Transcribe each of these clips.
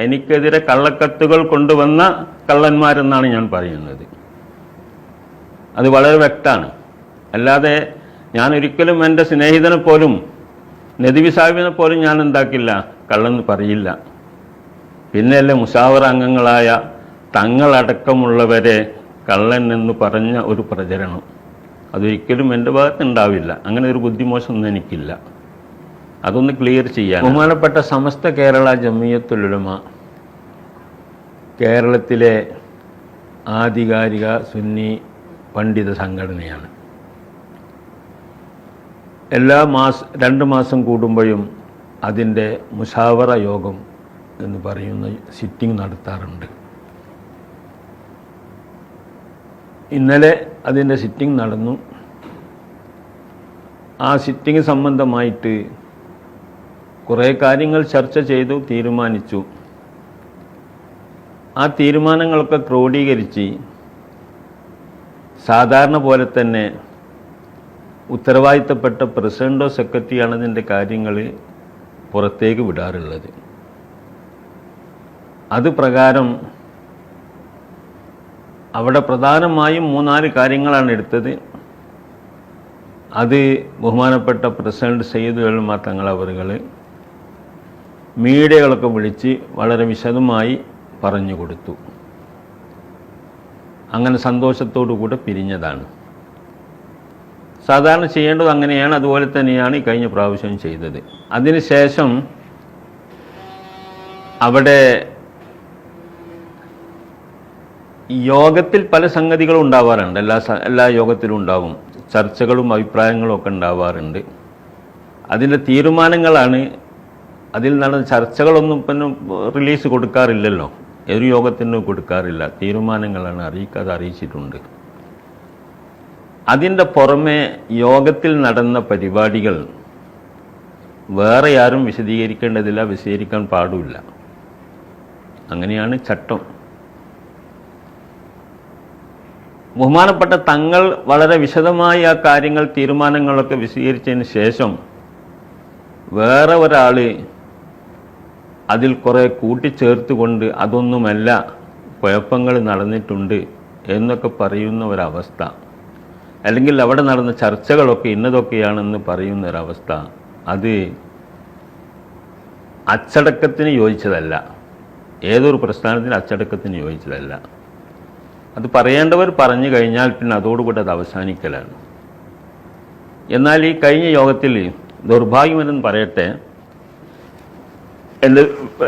എനിക്കെതിരെ കള്ളക്കത്തുകൾ കൊണ്ടുവന്ന കള്ളന്മാരെന്നാണ് ഞാൻ പറയുന്നത്. അത് വളരെ വ്യക്തമാണ്. അല്ലാതെ ഞാൻ ഒരിക്കലും എന്റെ സ്നേഹിതനെ പോലും നദിവി സാഹിബിനെ പോലും ഞാൻ എന്താക്കില്ല കള്ളെന്ന് പറയില്ല. പിന്നെയല്ലേ മുഷാവറ അംഗങ്ങളായ തങ്ങളടക്കമുള്ളവരെ കള്ളൻ എന്ന് പറഞ്ഞ ഒരു പ്രചരണം. അതൊരിക്കലും എന്റെ ഭാഗത്ത് ഉണ്ടാവില്ല. അങ്ങനെ ഒരു ബുദ്ധിമോശമൊന്നും എനിക്കില്ല. അതൊന്ന് ക്ലിയർ ചെയ്യാൻ ബഹുമാനപ്പെട്ട സമസ്ത കേരള ജമിയത്തുലുലമ കേരളത്തിലെ ആധികാരിക സുന്നി പണ്ഡിത സംഘടനയാണ്. എല്ലാ മാസ രണ്ട് മാസം കൂടുമ്പോഴും അതിന്റെ മുഷാവറ യോഗം എന്ന് പറയുന്ന സിറ്റിംഗ് നടത്താറുണ്ട്. ഇന്നലെ അതിന്റെ സിറ്റിംഗ് നടന്നു. ആ സിറ്റിംഗ് സംബന്ധമായിട്ട് കുറേ കാര്യങ്ങൾ ചർച്ച ചെയ്തു തീരുമാനിച്ചു. ആ തീരുമാനങ്ങളൊക്കെ ക്രോഡീകരിച്ച് സാധാരണ പോലെ തന്നെ ഉത്തരവാദിത്തപ്പെട്ട പ്രസിഡന്റോ സെക്രട്ടറിയാണ് ഇതിന്റെ കാര്യങ്ങൾ പുറത്തേക്ക് വിടാറുള്ളത്. അത് പ്രകാരം അവിടെ പ്രധാനമായും മൂന്നാൽ കാര്യങ്ങളാണ് എടുത്തത്. അത് ബഹുമാനപ്പെട്ട പ്രസിഡന്റ് സയ്യിദ് തങ്ങളവറുകൾ മീഡിയകളൊക്കെ വിളിച്ച് വളരെ വിശദമായി പറഞ്ഞു കൊടുത്തു. അങ്ങനെ സന്തോഷത്തോടു കൂടെ പിരിഞ്ഞതാണ്. സാധാരണ ചെയ്യേണ്ടത് അങ്ങനെയാണ് അതുപോലെ തന്നെയാണ് ഈ കഴിഞ്ഞ പ്രാവശ്യം ചെയ്തത്. അതിനുശേഷം അവിടെ യോഗത്തിൽ പല സംഗതികളും ഉണ്ടാവാറുണ്ട്. എല്ലാ എല്ലാ യോഗത്തിലും ഉണ്ടാവും. ചർച്ചകളും അഭിപ്രായങ്ങളും ഒക്കെ ഉണ്ടാവാറുണ്ട്. അതിന്റെ തീരുമാനങ്ങളാണ് അതിൽ നടന്ന ചർച്ചകളൊന്നും പിന്നെ റിലീസ് കൊടുക്കാറില്ലല്ലോ. ഒരു യോഗത്തിനും കൊടുക്കാറില്ല. തീരുമാനങ്ങളാണ് അറിയിക്കാതെ അറിയിച്ചിട്ടുണ്ട്. അതിന്റെ പുറമെ യോഗത്തിൽ നടന്ന പരിപാടികൾ വേറെ ആരും വിശദീകരിക്കേണ്ടതില്ല വിശദീകരിക്കാൻ പാടില്ല. അങ്ങനെയാണ് ചട്ടം. ബഹുമാനപ്പെട്ട തങ്ങൾ വളരെ വിശദമായി ആ കാര്യങ്ങൾ തീരുമാനങ്ങളൊക്കെ വിശദീകരിച്ചതിന് ശേഷം വേറെ ഒരാൾ അതിൽ കുറേ കൂട്ടിച്ചേർത്തുകൊണ്ട് അതൊന്നുമല്ല കുഴപ്പങ്ങൾ നടന്നിട്ടുണ്ട് എന്നൊക്കെ പറയുന്ന ഒരവസ്ഥ. അല്ലെങ്കിൽ അവിടെ നടന്ന ചർച്ചകളൊക്കെ ഇന്നതൊക്കെയാണെന്ന് പറയുന്ന ഒരവസ്ഥ. അത് അച്ചടക്കത്തിന് യോജിച്ചതല്ല. ഏതൊരു പ്രസ്ഥാനത്തിന് അച്ചടക്കത്തിന് യോജിച്ചതല്ല. അത് പറയേണ്ടവർ പറഞ്ഞു കഴിഞ്ഞാൽ പിന്നെ അതോടുകൂടി അത് അവസാനിക്കലാണ്. എന്നാൽ ഈ കഴിഞ്ഞ യോഗത്തിൽ ദൗർഭാഗ്യമെന്ന് പറയട്ടെ എന്റെ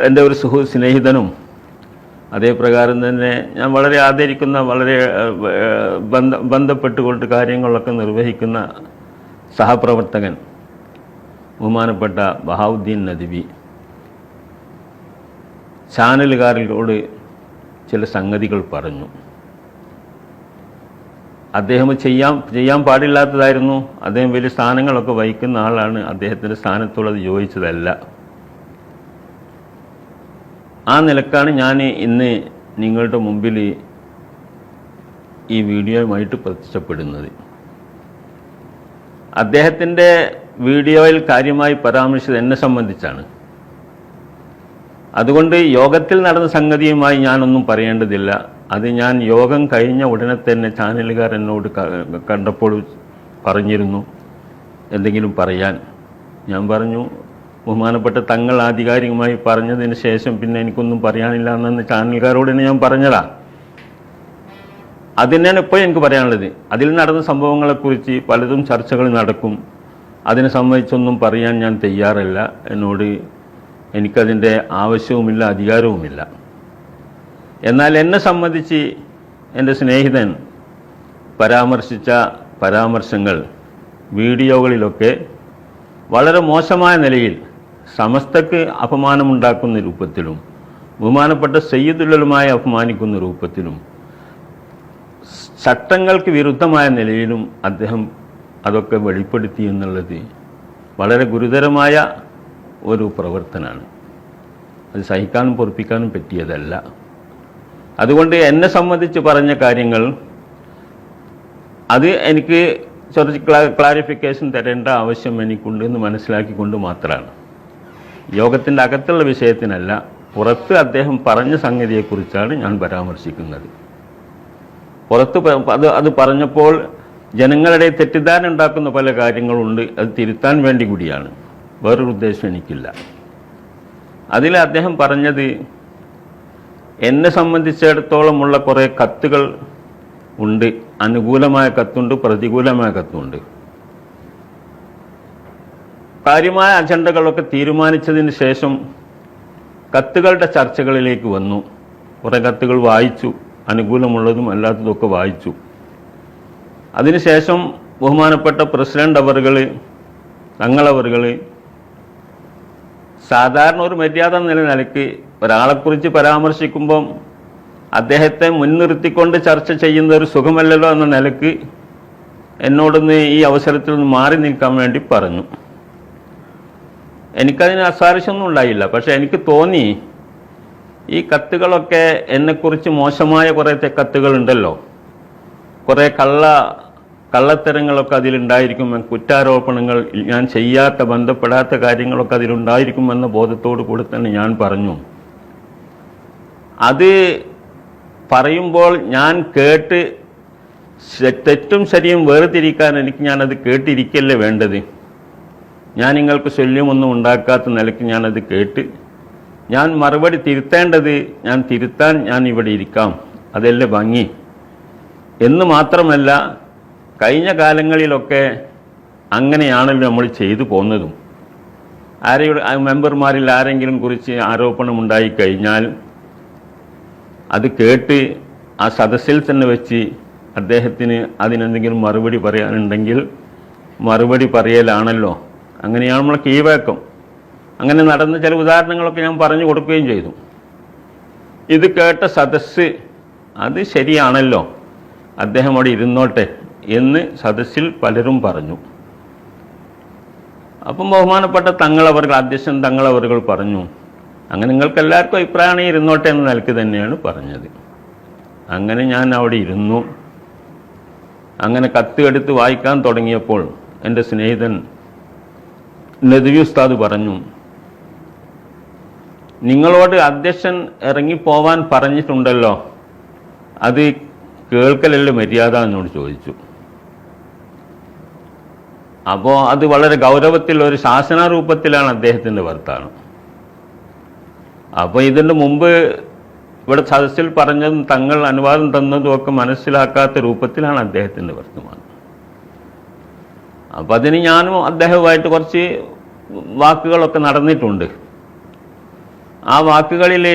എന്റെ ഒരു സുഹൃ സ്നേഹിതനും അതേപ്രകാരം തന്നെ ഞാൻ വളരെ ആദരിക്കുന്ന വളരെ ബന്ധ ബന്ധപ്പെട്ടുകൊണ്ട് കാര്യങ്ങളൊക്കെ നിർവഹിക്കുന്ന സഹപ്രവർത്തകൻ ബഹുമാനപ്പെട്ട ബഹാവുദ്ദീൻ നദിബി ചാനലുകാരിലോട് ചില സംഗതികൾ പറഞ്ഞു. അദ്ദേഹം ചെയ്യാൻ ചെയ്യാൻ പാടില്ലാത്തതായിരുന്നു. അദ്ദേഹം വലിയ സ്ഥാനങ്ങളൊക്കെ വഹിക്കുന്ന ആളാണ്. അദ്ദേഹത്തിന്റെ സ്ഥാനത്തുള്ളത് യോജിച്ചതല്ല. ആ നിലക്കാണ് ഞാൻ ഇന്ന് നിങ്ങളുടെ മുമ്പിൽ ഈ വീഡിയോയുമായിട്ട് പ്രത്യക്ഷപ്പെടുന്നത്. അദ്ദേഹത്തിന്റെ വീഡിയോയിൽ കാര്യമായി പരാമർശിച്ചത് എന്നെ സംബന്ധിച്ചാണ്. അതുകൊണ്ട് യോഗത്തിൽ നടന്ന സംഗതിയുമായി ഞാനൊന്നും പറയേണ്ടതില്ല. അത് ഞാൻ യോഗം കഴിഞ്ഞ ഉടനെ തന്നെ ചാനലുകാർ എന്നോട് കണ്ടപ്പോൾ പറഞ്ഞിരുന്നു. എന്തെങ്കിലും പറയാൻ. ഞാൻ പറഞ്ഞു ബഹുമാനപ്പെട്ട തങ്ങൾ ആധികാരികമായി പറഞ്ഞതിന് ശേഷം പിന്നെ എനിക്കൊന്നും പറയാനില്ല എന്നു ചാനലുകാരോട് തന്നെ ഞാൻ പറഞ്ഞതാ. അത് തന്നെയാണ് ഇപ്പോൾ എനിക്ക് പറയാനുള്ളത്. അതിൽ നടന്ന സംഭവങ്ങളെക്കുറിച്ച് പലതും ചർച്ചകൾ നടക്കും. അതിനെ സംബന്ധിച്ചൊന്നും പറയാൻ ഞാൻ തയ്യാറല്ല. എന്നോട് എനിക്കതിന്റെ ആവശ്യവുമില്ല അധികാരവുമില്ല. എന്നാൽ എന്നെ സംബന്ധിച്ച് എന്റെ സ്നേഹിതൻ പരാമർശിച്ച പരാമർശങ്ങൾ വീഡിയോകളിലൊക്കെ വളരെ മോശമായ നിലയിൽ സമസ്തക്ക് അപമാനമുണ്ടാക്കുന്ന രൂപത്തിലും ബഹുമാനപ്പെട്ട സയ്യിദുല്ലലുമായി അപമാനിക്കുന്ന രൂപത്തിലും ചട്ടങ്ങൾക്ക് വിരുദ്ധമായ നിലയിലും അദ്ദേഹം അതൊക്കെ വെളിപ്പെടുത്തി എന്നുള്ളത് വളരെ ഗുരുതരമായ ഒരു പ്രവർത്തനമാണ്. അത് സഹിക്കാനും പൊറപ്പിക്കാനും പറ്റിയതല്ല. അതുകൊണ്ട് എന്നെ സംബന്ധിച്ച് പറഞ്ഞ കാര്യങ്ങൾ അത് എനിക്ക് കുറച്ച് ക്ലാ- ക്ലാരിഫിക്കേഷൻ തരേണ്ട ആവശ്യം എനിക്കുണ്ട് എന്ന് മനസ്സിലാക്കിക്കൊണ്ട് മാത്രമാണ്. യോഗത്തിന്റെ അകത്തുള്ള വിഷയത്തിനല്ല പുറത്ത് അദ്ദേഹം പറഞ്ഞ സംഗതിയെക്കുറിച്ചാണ് ഞാൻ പരാമർശിക്കുന്നത്. പുറത്ത് അത് അത് പറഞ്ഞപ്പോൾ ജനങ്ങളുടെ തെറ്റിദ്ധാരണ ഉണ്ടാക്കുന്ന പല കാര്യങ്ങളുണ്ട് അത് തിരുത്താൻ വേണ്ടി കൂടിയാണ്. വേറൊരു ഉദ്ദേശം എനിക്കില്ല. അതിൽ അദ്ദേഹം പറഞ്ഞത് എന്നെ സംബന്ധിച്ചിടത്തോളമുള്ള കുറേ കത്തുകൾ ഉണ്ട് അനുകൂലമായ കത്തുണ്ട് പ്രതികൂലമായ കത്തുണ്ട്. കാര്യമായ അജണ്ടകളൊക്കെ തീരുമാനിച്ചതിന് ശേഷം കത്തുകളുടെ ചർച്ചകളിലേക്ക് വന്നു. കുറേ കത്തുകൾ വായിച്ചു. അനുകൂലമുള്ളതും അല്ലാത്തതൊക്കെ വായിച്ചു. അതിനുശേഷം ബഹുമാനപ്പെട്ട പ്രസിഡന്റ് അവറുകൾ തങ്ങളവറുകൾ സാധാരണ ഒരു മര്യാദ നിലനിലയ്ക്ക് ഒരാളെക്കുറിച്ച് പരാമർശിക്കുമ്പം അദ്ദേഹത്തെ മുൻനിർത്തിക്കൊണ്ട് ചർച്ച ചെയ്യുന്ന ഒരു സുഖമല്ലല്ലോ എന്ന നിലയ്ക്ക് എന്നോടൊന്ന് ഈ അവസരത്തിൽ നിന്ന് മാറി നിൽക്കാൻ വേണ്ടി പറഞ്ഞു. എനിക്കതിന് അസാരസ്യമൊന്നും ഉണ്ടായില്ല. പക്ഷേ എനിക്ക് തോന്നി ഈ കത്തുകളൊക്കെ എന്നെക്കുറിച്ച് മോശമായ കുറേ കത്തുകളുണ്ടല്ലോ. കുറേ കള്ള കള്ളത്തരങ്ങളൊക്കെ അതിലുണ്ടായിരിക്കും കുറ്റാരോപണങ്ങൾ ഞാൻ ചെയ്യാത്ത ബന്ധപ്പെടാത്ത കാര്യങ്ങളൊക്കെ അതിലുണ്ടായിരിക്കുമെന്ന ബോധത്തോടു കൂടി തന്നെ ഞാൻ പറഞ്ഞു. അത് പറയുമ്പോൾ ഞാൻ കേട്ട് തെറ്റും ശരിയും വേർതിരിക്കാൻ എനിക്ക് ഞാനത് കേട്ടിരിക്കല്ലേ വേണ്ടത്? ഞാൻ നിങ്ങൾക്ക് ശല്യമൊന്നും ഉണ്ടാക്കാത്ത നിലയ്ക്ക് ഞാനത് കേട്ട് ഞാൻ മറുപടി തിരുത്തേണ്ടത് ഞാൻ തിരുത്താൻ ഞാൻ ഇവിടെ ഇരിക്കാം. അതല്ലേ ഭംഗി? എന്ന് മാത്രമല്ല കഴിഞ്ഞ കാലങ്ങളിലൊക്കെ അങ്ങനെയാണല്ലോ നമ്മൾ ചെയ്തു പോന്നതും. ആരെയുടെ മെമ്പർമാരിൽ ആരെങ്കിലും കുറിച്ച് ആരോപണം ഉണ്ടായിക്കഴിഞ്ഞാൽ അത് കേട്ട് ആ സദസ്സിൽ തന്നെ വെച്ച് അദ്ദേഹത്തിന് അതിനെന്തെങ്കിലും മറുപടി പറയാനുണ്ടെങ്കിൽ മറുപടി പറയലാണല്ലോ. അങ്ങനെയാണ് നമ്മൾ കീവേക്കം അങ്ങനെ നടന്ന ചില ഉദാഹരണങ്ങളൊക്കെ ഞാൻ പറഞ്ഞു കൊടുക്കുകയും ചെയ്തു. ഇത് കേട്ട സദസ്സ് അത് ശരിയാണല്ലോ അദ്ദേഹം അവിടെ ഇരുന്നോട്ടെ എന്ന് സദസ്സിൽ പലരും പറഞ്ഞു. അപ്പം ബഹുമാനപ്പെട്ട തങ്ങളവർ അധ്യക്ഷൻ തങ്ങളവറുകൾ പറഞ്ഞു അങ്ങനെ നിങ്ങൾക്ക് എല്ലാവർക്കും അഭിപ്രായമാണ് ഇരുന്നോട്ടെ എന്ന് നിലയ്ക്ക് തന്നെയാണ് പറഞ്ഞത്. അങ്ങനെ ഞാൻ അവിടെ ഇരുന്നു. അങ്ങനെ കത്ത് എടുത്ത് വായിക്കാൻ തുടങ്ങിയപ്പോൾ എന്റെ സ്നേഹിതൻ നദവി ഉസ്താദ് പറഞ്ഞു നിങ്ങളോട് അധ്യക്ഷൻ ഇറങ്ങിപ്പോവാൻ പറഞ്ഞിട്ടുണ്ടല്ലോ. അത് കേൾക്കലല്ലേ മര്യാദ എന്നോട് ചോദിച്ചു. അപ്പോൾ അത് വളരെ ഗൗരവത്തിൽ ഒരു ശാസനാരൂപത്തിലാണ് അദ്ദേഹത്തിന്റെ വർത്താനം. അപ്പോൾ ഇതിന് മുമ്പ് ഇവിടെ സദസ്സിൽ പറഞ്ഞതും തങ്ങൾ അനുവാദം തന്നതും ഒക്കെ മനസ്സിലാക്കാത്ത രൂപത്തിലാണ് അദ്ദേഹത്തിന്റെ വർത്തമാനം. അപ്പം അതിന് ഞാനും അദ്ദേഹവുമായിട്ട് കുറച്ച് വാക്കുകളൊക്കെ നടന്നിട്ടുണ്ട്. ആ വാക്കുകളിൽ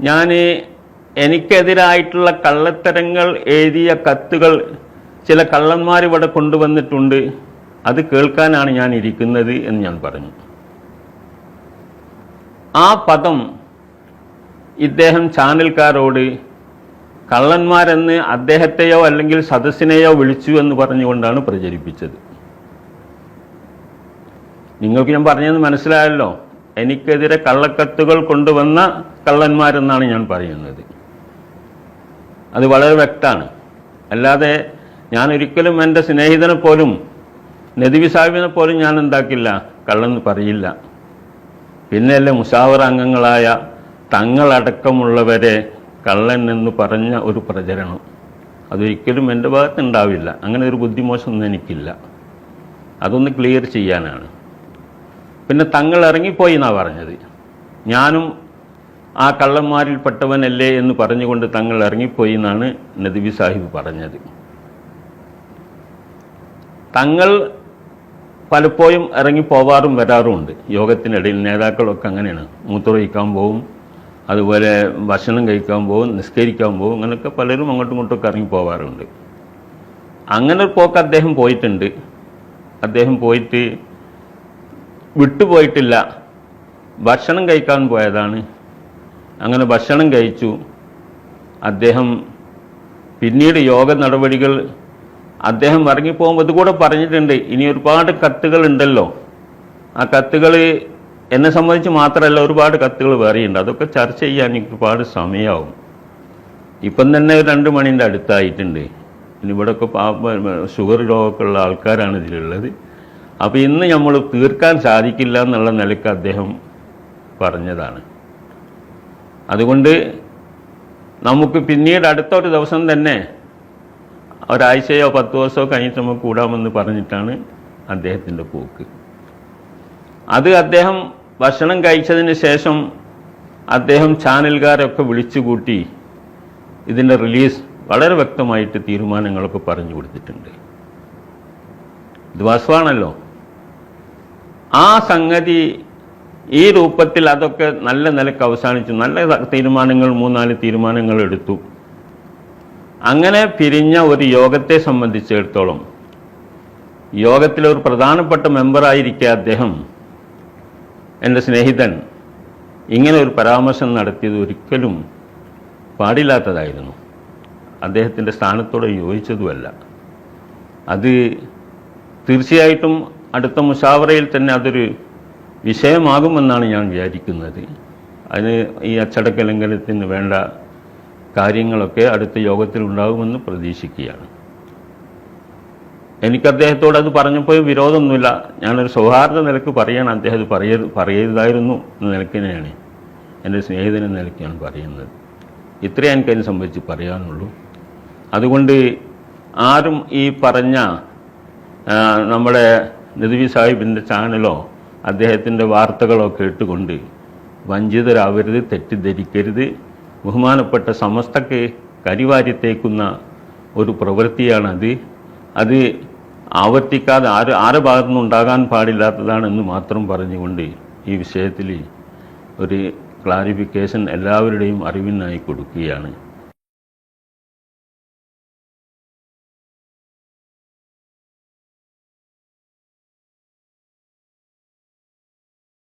ഞാൻ എനിക്കെതിരായിട്ടുള്ള കള്ളത്തരങ്ങൾ എഴുതിയ കത്തുകൾ ചില കള്ളന്മാർ ഇവിടെ കൊണ്ടുവന്നിട്ടുണ്ട്. അത് കേൾക്കാനാണ് ഞാൻ ഇരിക്കുന്നത് എന്ന് ഞാൻ പറഞ്ഞു. ആ പദം ഇദ്ദേഹം ചാനൽക്കാരോട് കള്ളന്മാരെന്ന് അദ്ദേഹത്തെയോ അല്ലെങ്കിൽ സദസ്സിനെയോ വിളിച്ചു എന്ന് പറഞ്ഞുകൊണ്ടാണ് പ്രചരിപ്പിച്ചത്. നിങ്ങൾക്ക് ഞാൻ പറഞ്ഞതെന്ന് മനസ്സിലായല്ലോ. എനിക്കെതിരെ കള്ളക്കത്തുകൾ കൊണ്ടുവന്ന കള്ളന്മാരെന്നാണ് ഞാൻ പറയുന്നത്. അത് വളരെ വ്യക്തമാണ്. അല്ലാതെ ഞാൻ ഒരിക്കലും എന്റെ സ്നേഹിതനെ പോലും നദിവി സാഹിബിനെ പോലും ഞാൻ എന്താക്കില്ല കള്ളെന്ന് പറയില്ല. പിന്നെയല്ലേ മുഷാവറ അംഗങ്ങളായ തങ്ങളടക്കമുള്ളവരെ കള്ളൻ എന്ന് പറഞ്ഞ ഒരു പ്രചരണം. അതൊരിക്കലും എന്റെ ഭാഗത്ത് ഉണ്ടാവില്ല. അങ്ങനെ ഒരു ബുദ്ധിമോശമൊന്നും എനിക്കില്ല. അതൊന്ന് ക്ലിയർ ചെയ്യാനാണ്. പിന്നെ തങ്ങൾ ഇറങ്ങിപ്പോയി എന്നാണ് പറഞ്ഞത്? ഞാനും ആ കള്ളന്മാരിൽപ്പെട്ടവനല്ലേ എന്ന് പറഞ്ഞുകൊണ്ട് തങ്ങൾ ഇറങ്ങിപ്പോയി എന്നാണ് നദിബി സാഹിബ് പറഞ്ഞത്. തങ്ങൾ പലപ്പോഴും ഇറങ്ങിപ്പോവാറും വരാറുമുണ്ട്. യോഗത്തിനിടയിൽ നേതാക്കളൊക്കെ അങ്ങനെയാണ്. മൂത്രമൊഴിക്കാൻ പോവും അതുപോലെ ഭക്ഷണം കഴിക്കാൻ പോകും നിസ്കരിക്കാൻ പോകും അങ്ങനെയൊക്കെ പലരും അങ്ങോട്ടും ഇങ്ങോട്ടൊക്കെ ഇറങ്ങി പോവാറുണ്ട് അങ്ങനെ പോക്ക് അദ്ദേഹം പോയിട്ടുണ്ട്. അദ്ദേഹം പോയിട്ട് വിട്ടുപോയിട്ടില്ല. ഭക്ഷണം കഴിക്കാൻ പോയതാണ്. അങ്ങനെ ഭക്ഷണം കഴിച്ചു. അദ്ദേഹം പിന്നീട് യോഗ നടപടികൾ അദ്ദേഹം ഇറങ്ങിപ്പോകുമ്പോൾ ഇതുകൂടെ പറഞ്ഞിട്ടുണ്ട്. ഇനി ഒരുപാട് കത്തുകൾ ഉണ്ടല്ലോ. ആ കത്തുകൾ എന്നെ സംബന്ധിച്ച് മാത്രമല്ല ഒരുപാട് കത്തുകൾ വേറെയുണ്ട്. അതൊക്കെ ചർച്ച ചെയ്യാൻ എനിക്ക് ഒരുപാട് സമയമാവും. ഇപ്പം തന്നെ രണ്ട് മണിന്റെ അടുത്തായിട്ടുണ്ട്. ഇനി ഇവിടെയൊക്കെ ഷുഗർ രോഗമൊക്കെ ഉള്ള ആൾക്കാരാണ് ഇതിലുള്ളത്. അപ്പോൾ ഇന്ന് നമ്മൾ തീർക്കാൻ സാധിക്കില്ല എന്നുള്ള നിലയ്ക്ക് അദ്ദേഹം പറഞ്ഞതാണ്. അതുകൊണ്ട് നമുക്ക് പിന്നീട് അടുത്ത ഒരു ദിവസം തന്നെ ഒരാഴ്ചയോ പത്ത് ദിവസമോ കഴിഞ്ഞിട്ട് നമുക്ക് കൂടാമെന്ന് പറഞ്ഞിട്ടാണ് അദ്ദേഹത്തിന്റെ പോക്ക്. അത് അദ്ദേഹം ഭക്ഷണം കഴിച്ചതിന് ശേഷം അദ്ദേഹം ചാനൽകാരൊക്കെ വിളിച്ചു കൂട്ടി ഇതിന്റെ റിലീസ് വളരെ വ്യക്തമായിട്ട് തീരുമാനങ്ങളൊക്കെ പറഞ്ഞു കൊടുത്തിട്ടുണ്ട്. ഇത് വാസ്തവാണല്ലോ ആ സംഗതി ഈ രൂപത്തിൽ അതൊക്കെ നല്ല നിലയ്ക്ക് അവസാനിച്ചു. നല്ല തീരുമാനങ്ങൾ മൂന്നാൽ തീരുമാനങ്ങൾ എടുത്തു. അങ്ങനെ പിരിഞ്ഞ ഒരു യോഗത്തെ സംബന്ധിച്ചിടത്തോളം യോഗത്തിലെ ഒരു പ്രധാനപ്പെട്ട മെമ്പറായിരിക്കെ അദ്ദേഹം എന്റെ സ്നേഹിതൻ. ഇങ്ങനെ ഒരു പരാമർശം നടത്തിയത് ഒരിക്കലും പാടില്ലാത്തതായിരുന്നു. അദ്ദേഹത്തിന്റെ സ്ഥാനത്തോട് യോജിച്ചതുമല്ല. അത് തീർച്ചയായിട്ടും അടുത്ത മുഷാവറയിൽ തന്നെ അതൊരു വിഷയമാകുമെന്നാണ് ഞാൻ വിചാരിക്കുന്നത്. അതിന് ഈ അച്ചടക്ക ലംഘനത്തിന് വേണ്ട കാര്യങ്ങളൊക്കെ അടുത്ത യോഗത്തിൽ ഉണ്ടാകുമെന്ന് പ്രതീക്ഷിക്കുകയാണ്. എനിക്ക് അദ്ദേഹത്തോട് അത് പറഞ്ഞപ്പോൾ വിരോധമൊന്നുമില്ല. ഞാനൊരു സൗഹാർദ്ദ നിലയ്ക്ക് പറയാണ്. അദ്ദേഹം അത് പറയ പറയരുതായിരുന്നു എന്ന നിലക്കിനെയാണ് എന്റെ സ്നേഹിതൻ എന്ന നിലയ്ക്ക് ഞാൻ പറയുന്നത്. ഇത്രയേ എനിക്കതിനെ സംബന്ധിച്ച് പറയാനുള്ളൂ. അതുകൊണ്ട് ആരും ഈ പറഞ്ഞ നമ്മുടെ നദവി സാഹിബിന്റെ ചാനലോ അദ്ദേഹത്തിന്റെ വാർത്തകളോ കേട്ടുകൊണ്ട് വഞ്ചിതരാവരുത് തെറ്റിദ്ധരിക്കരുത്. ബഹുമാനപ്പെട്ട സമസ്തക്ക് കരിവാരിത്തേക്കുന്ന ഒരു പ്രവൃത്തിയാണത്. അത് ആവർത്തിക്കാതെ ആര് ആരെ ഭാഗത്തുനിന്നും ഉണ്ടാകാൻ പാടില്ലാത്തതാണെന്ന് മാത്രം പറഞ്ഞുകൊണ്ട് ഈ വിഷയത്തിൽ ഒരു ക്ലാരിഫിക്കേഷൻ എല്ലാവരുടെയും അറിവിനായി കൊടുക്കുകയാണ്.